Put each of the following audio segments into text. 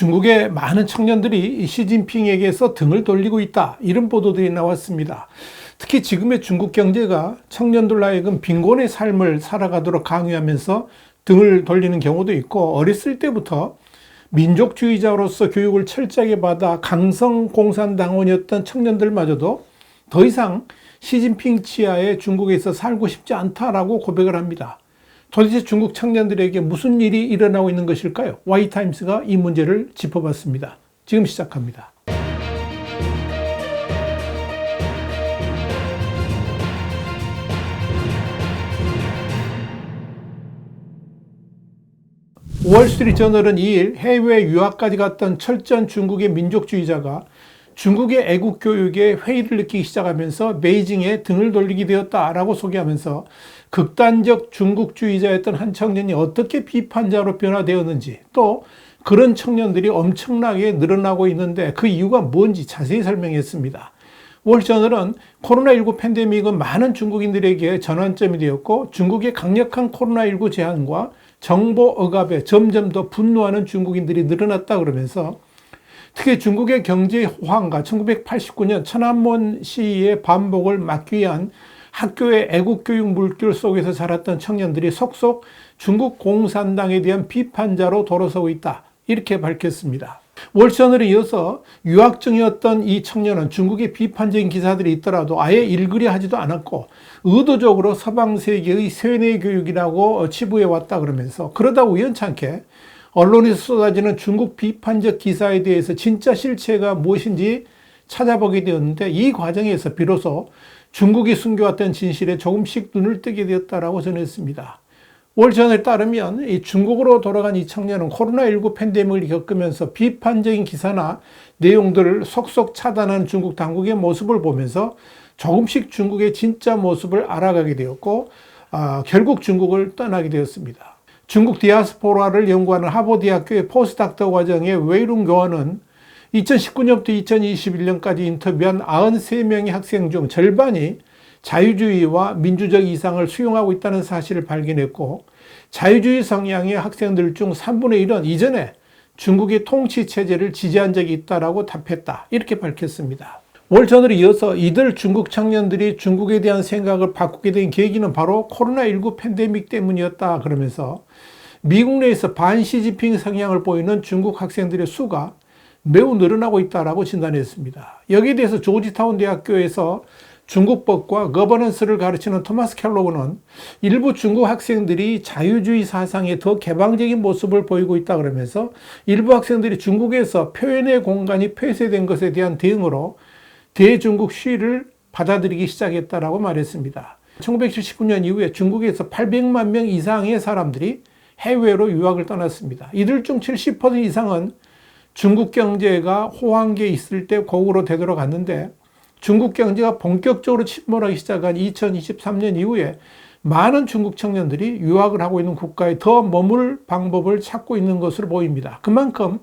중국의 많은 청년들이 시진핑에게서 등을 돌리고 있다. 이런 보도들이 나왔습니다. 특히 지금의 중국 경제가 청년들 하여금 빈곤의 삶을 살아가도록 강요하면서 등을 돌리는 경우도 있고 어렸을 때부터 민족주의자로서 교육을 철저하게 받아 강성 공산당원이었던 청년들마저도 더 이상 시진핑 치하에 중국에서 살고 싶지 않다라고 고백을 합니다. 도대체 중국 청년들에게 무슨 일이 일어나고 있는 것일까요? 와이타임스가 이 문제를 짚어봤습니다. 지금 시작합니다. 월스트리트 저널은 2일 해외 유학까지 갔던 철저한 중국의 민족주의자가 중국의 애국 교육에 회의를 느끼기 시작하면서 베이징에 등을 돌리게 되었다라고 소개하면서 극단적 중국주의자였던 한 청년이 어떻게 비판자로 변화되었는지 또 그런 청년들이 엄청나게 늘어나고 있는데 그 이유가 뭔지 자세히 설명했습니다. 월저널은 코로나19 팬데믹은 많은 중국인들에게 전환점이 되었고 중국의 강력한 코로나19 제한과 정보 억압에 점점 더 분노하는 중국인들이 늘어났다 그러면서 특히 중국의 경제 호황과 1989년 천안문 시위의 반복을 막기 위한 학교의 애국교육 물결 속에서 자랐던 청년들이 속속 중국 공산당에 대한 비판자로 돌아서고 있다. 이렇게 밝혔습니다. 월천을 이어서 유학 중이었던 이 청년은 중국의 비판적인 기사들이 있더라도 아예 읽으려 하지도 않았고 의도적으로 서방 세계의 세뇌 교육이라고 치부해 왔다 그러면서 그러다 우연찮게 언론에서 쏟아지는 중국 비판적 기사에 대해서 진짜 실체가 무엇인지 찾아보게 되었는데 이 과정에서 비로소 중국이 숨겨왔던 진실에 조금씩 눈을 뜨게 되었다라고 전했습니다. 월전에 따르면 이 중국으로 돌아간 이 청년은 코로나19 팬데믹을 겪으면서 비판적인 기사나 내용들을 속속 차단한 중국 당국의 모습을 보면서 조금씩 중국의 진짜 모습을 알아가게 되었고 아, 결국 중국을 떠나게 되었습니다. 중국 디아스포라를 연구하는 하버드대학교의 포스닥터 과정의 웨이룽 교원은 2019년부터 2021년까지 인터뷰한 93명의 학생 중 절반이 자유주의와 민주적 이상을 수용하고 있다는 사실을 발견했고 자유주의 성향의 학생들 중 3분의 1은 이전에 중국의 통치 체제를 지지한 적이 있다라고 답했다. 이렇게 밝혔습니다. 월전을 이어서 이들 중국 청년들이 중국에 대한 생각을 바꾸게 된 계기는 바로 코로나19 팬데믹 때문이었다 그러면서 미국 내에서 반시진핑 성향을 보이는 중국 학생들의 수가 매우 늘어나고 있다라고 진단했습니다. 여기에 대해서 조지타운 대학교에서 중국법과 거버넌스를 가르치는 토마스 켈로그는 일부 중국 학생들이 자유주의 사상에 더 개방적인 모습을 보이고 있다 그러면서 일부 학생들이 중국에서 표현의 공간이 폐쇄된 것에 대한 대응으로 대중국 시위를 받아들이기 시작했다라고 말했습니다. 1979년 이후에 중국에서 800만 명 이상의 사람들이 해외로 유학을 떠났습니다. 이들 중 70% 이상은 중국 경제가 호황기에 있을 때 거꾸로 되돌아갔는데 중국 경제가 본격적으로 침몰하기 시작한 2023년 이후에 많은 중국 청년들이 유학을 하고 있는 국가에 더 머물 방법을 찾고 있는 것으로 보입니다. 그만큼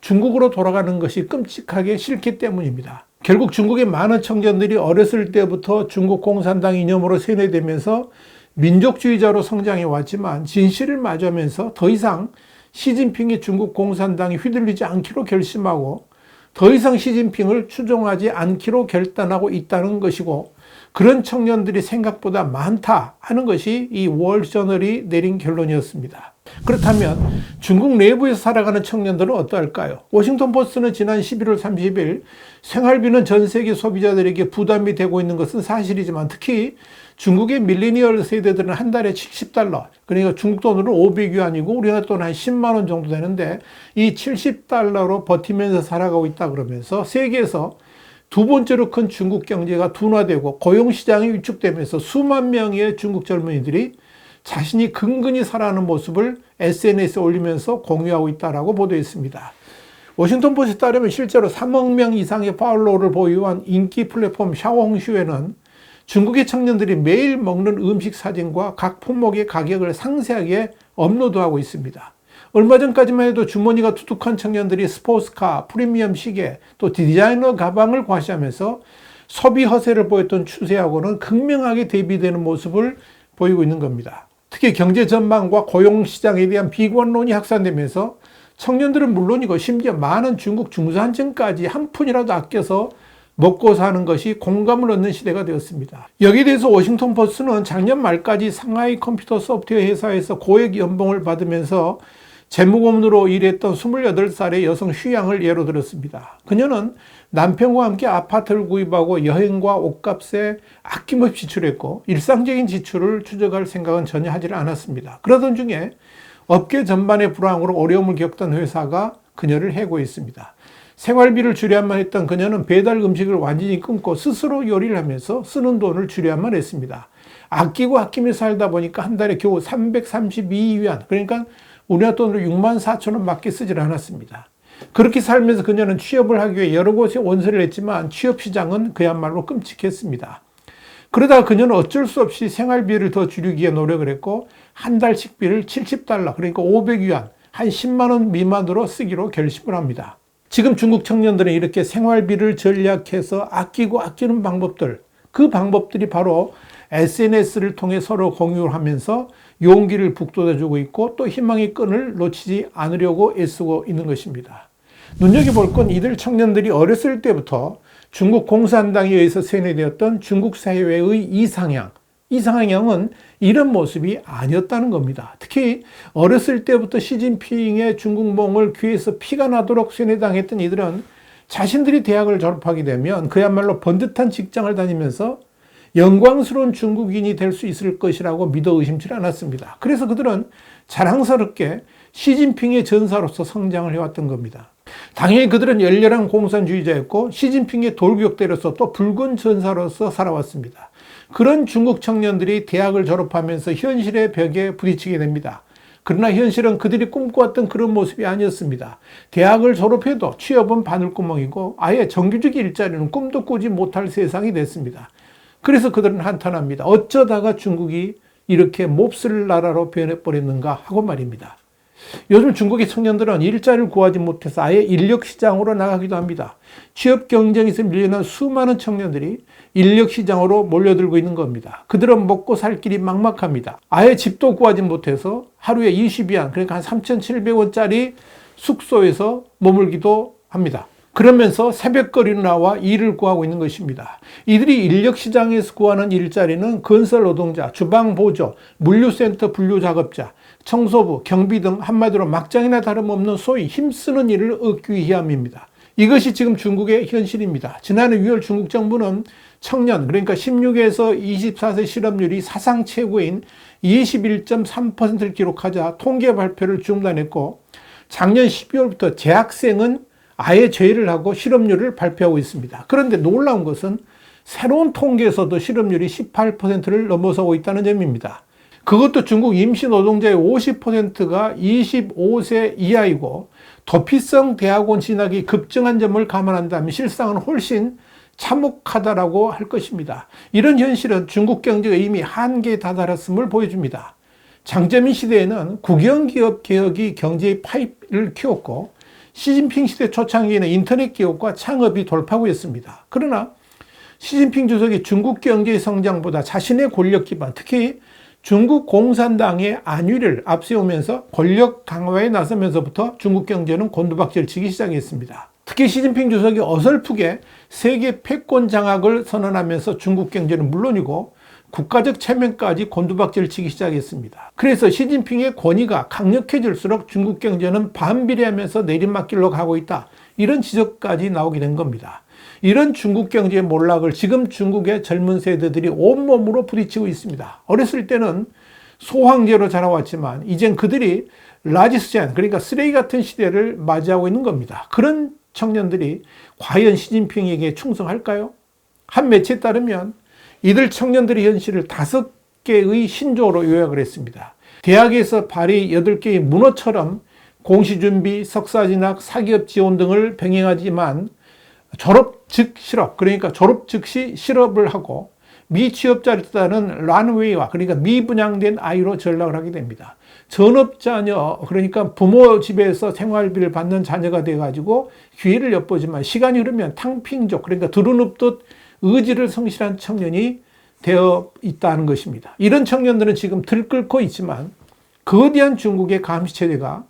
중국으로 돌아가는 것이 끔찍하게 싫기 때문입니다. 결국 중국의 많은 청년들이 어렸을 때부터 중국 공산당 이념으로 세뇌되면서 민족주의자로 성장해 왔지만 진실을 마주하면서 더 이상 시진핑이 중국 공산당이 휘둘리지 않기로 결심하고 더 이상 시진핑을 추종하지 않기로 결단하고 있다는 것이고 그런 청년들이 생각보다 많다 하는 것이 이 월저널이 내린 결론이었습니다. 그렇다면 중국 내부에서 살아가는 청년들은 어떠할까요? 워싱턴 포스트는 지난 11월 30일 생활비는 전 세계 소비자들에게 부담이 되고 있는 것은 사실이지만 특히 중국의 밀리니얼 세대들은 한 달에 70달러, 그러니까 중국 돈으로 500위안이고 우리나라 돈 한 10만 원 정도 되는데 이 70달러로 버티면서 살아가고 있다 그러면서 세계에서 두 번째로 큰 중국 경제가 둔화되고 고용시장이 위축되면서 수만 명의 중국 젊은이들이 자신이 근근히 살아가는 모습을 SNS에 올리면서 공유하고 있다라고 보도했습니다. 워싱턴 포스트에 따르면 실제로 3억 명 이상의 팔로워를 보유한 인기 플랫폼 샤오홍슈에는 중국의 청년들이 매일 먹는 음식 사진과 각 품목의 가격을 상세하게 업로드하고 있습니다. 얼마 전까지만 해도 주머니가 두둑한 청년들이 스포츠카, 프리미엄 시계, 또 디자이너 가방을 과시하면서 소비 허세를 보였던 추세하고는 극명하게 대비되는 모습을 보이고 있는 겁니다. 특히 경제 전망과 고용 시장에 대한 비관론이 확산되면서 청년들은 물론이고 심지어 많은 중국 중산층까지 한 푼이라도 아껴서 먹고 사는 것이 공감을 얻는 시대가 되었습니다. 여기에 대해서 워싱턴 포스트는 작년 말까지 상하이 컴퓨터 소프트웨어 회사에서 고액 연봉을 받으면서 재무고문으로 일했던 28살의 여성 휴양을 예로 들었습니다. 그녀는 남편과 함께 아파트를 구입하고 여행과 옷값에 아낌없이 지출했고 일상적인 지출을 추적할 생각은 전혀 하지 않았습니다. 그러던 중에 업계 전반의 불황으로 어려움을 겪던 회사가 그녀를 해고했습니다. 생활비를 줄여야만 했던 그녀는 배달 음식을 완전히 끊고 스스로 요리를 하면서 쓰는 돈을 줄여야만 했습니다. 아끼고 아끼며 살다 보니까 한 달에 겨우 332위안, 그러니까 우리나라 돈으로 6만 4천 원밖에 쓰질 않았습니다. 그렇게 살면서 그녀는 취업을 하기 위해 여러 곳에 원서를 냈지만 취업 시장은 그야말로 끔찍했습니다. 그러다 그녀는 어쩔 수 없이 생활비를 더 줄이기 위해 노력을 했고 한 달 식비를 70달러 그러니까 500위안 한 10만 원 미만으로 쓰기로 결심을 합니다. 지금 중국 청년들은 이렇게 생활비를 전략해서 아끼고 아끼는 방법들, 그 방법들이 바로 SNS를 통해 서로 공유를 하면서 용기를 북돋아주고 있고 또 희망의 끈을 놓치지 않으려고 애쓰고 있는 것입니다. 눈여겨볼 건 이들 청년들이 어렸을 때부터 중국 공산당에 의해서 세뇌되었던 중국 사회의 이상향, 이상향은 이런 모습이 아니었다는 겁니다. 특히 어렸을 때부터 시진핑의 중국몽을 귀에서 피가 나도록 세뇌당했던 이들은 자신들이 대학을 졸업하게 되면 그야말로 번듯한 직장을 다니면서 영광스러운 중국인이 될 수 있을 것이라고 믿어 의심치 않았습니다. 그래서 그들은 자랑스럽게 시진핑의 전사로서 성장을 해왔던 겁니다. 당연히 그들은 열렬한 공산주의자였고 시진핑의 돌격대로서 또 붉은 전사로서 살아왔습니다. 그런 중국 청년들이 대학을 졸업하면서 현실의 벽에 부딪히게 됩니다. 그러나 현실은 그들이 꿈꿔왔던 그런 모습이 아니었습니다. 대학을 졸업해도 취업은 바늘구멍이고 아예 정규직 일자리는 꿈도 꾸지 못할 세상이 됐습니다. 그래서 그들은 한탄합니다. 어쩌다가 중국이 이렇게 몹쓸 나라로 변해버렸는가 하고 말입니다. 요즘 중국의 청년들은 일자리를 구하지 못해서 아예 인력 시장으로 나가기도 합니다. 취업 경쟁에서 밀려난 수많은 청년들이 인력 시장으로 몰려들고 있는 겁니다. 그들은 먹고 살 길이 막막합니다. 아예 집도 구하지 못해서 하루에 20위안, 그러니까 한 3,700원짜리 숙소에서 머물기도 합니다. 그러면서 새벽거리로 나와 일을 구하고 있는 것입니다. 이들이 인력 시장에서 구하는 일자리는 건설 노동자, 주방 보조, 물류센터 분류 작업자, 청소부, 경비 등 한마디로 막장이나 다름없는 소위 힘쓰는 일을 얻기 위함입니다. 이것이 지금 중국의 현실입니다. 지난해 6월 중국 정부는 청년, 그러니까 16에서 24세 실업률이 사상 최고인 21.3%를 기록하자 통계 발표를 중단했고 작년 12월부터 재학생은 아예 제외를 하고 실업률을 발표하고 있습니다. 그런데 놀라운 것은 새로운 통계에서도 실업률이 18%를 넘어서고 있다는 점입니다. 그것도 중국 임시 노동자의 50%가 25세 이하이고 도피성 대학원 진학이 급증한 점을 감안한다면 실상은 훨씬 참혹하다라고 할 것입니다. 이런 현실은 중국 경제가 이미 한계에 다다랐음을 보여줍니다. 장점인 시대에는 국영기업 개혁이 경제의 파이를 키웠고 시진핑 시대 초창기에는 인터넷 기업과 창업이 돌파구였습니다. 그러나 시진핑 주석이 중국 경제의 성장보다 자신의 권력 기반, 특히 중국 공산당의 안위를 앞세우면서 권력 강화에 나서면서부터 중국 경제는 곤두박질 치기 시작했습니다. 특히 시진핑 주석이 어설프게 세계 패권 장악을 선언하면서 중국 경제는 물론이고 국가적 체면까지 곤두박질 치기 시작했습니다. 그래서 시진핑의 권위가 강력해질수록 중국 경제는 반비례하면서 내리막길로 가고 있다. 이런 지적까지 나오게 된 겁니다. 이런 중국 경제의 몰락을 지금 중국의 젊은 세대들이 온몸으로 부딪히고 있습니다. 어렸을 때는 소황제로 자라왔지만 이젠 그들이 라지스젠 그러니까 쓰레기 같은 시대를 맞이하고 있는 겁니다. 그런 청년들이 과연 시진핑에게 충성할까요? 한 매체에 따르면 이들 청년들의 현실을 다섯 개의 신조어로 요약을 했습니다. 대학에서 발이 8개의 문어처럼 공시준비, 석사진학, 사기업 지원 등을 병행하지만 졸업 즉 실업, 그러니까 졸업 즉시 실업을 하고 미취업자를 뜻하는 란웨이와 그러니까 미분양된 아이로 전락을 하게 됩니다. 전업 자녀 그러니까 부모 집에서 생활비를 받는 자녀가 돼가지고 기회를 엿보지만 시간이 흐르면 탕핑족 그러니까 두루눕듯 의지를 성실한 청년이 되어 있다는 것입니다. 이런 청년들은 지금 들끓고 있지만 거대한 중국의 감시체제가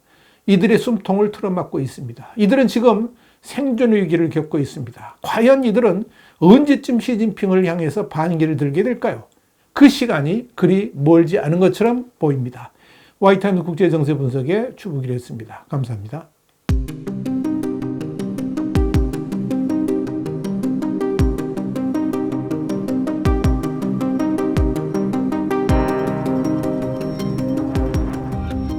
이들의 숨통을 틀어막고 있습니다. 이들은 지금 생존 위기를 겪고 있습니다. 과연 이들은 언제쯤 시진핑을 향해서 반기를 들게 될까요? 그 시간이 그리 멀지 않은 것처럼 보입니다. 와이타임 국제정세 분석에 추북이를 했습니다. 감사합니다.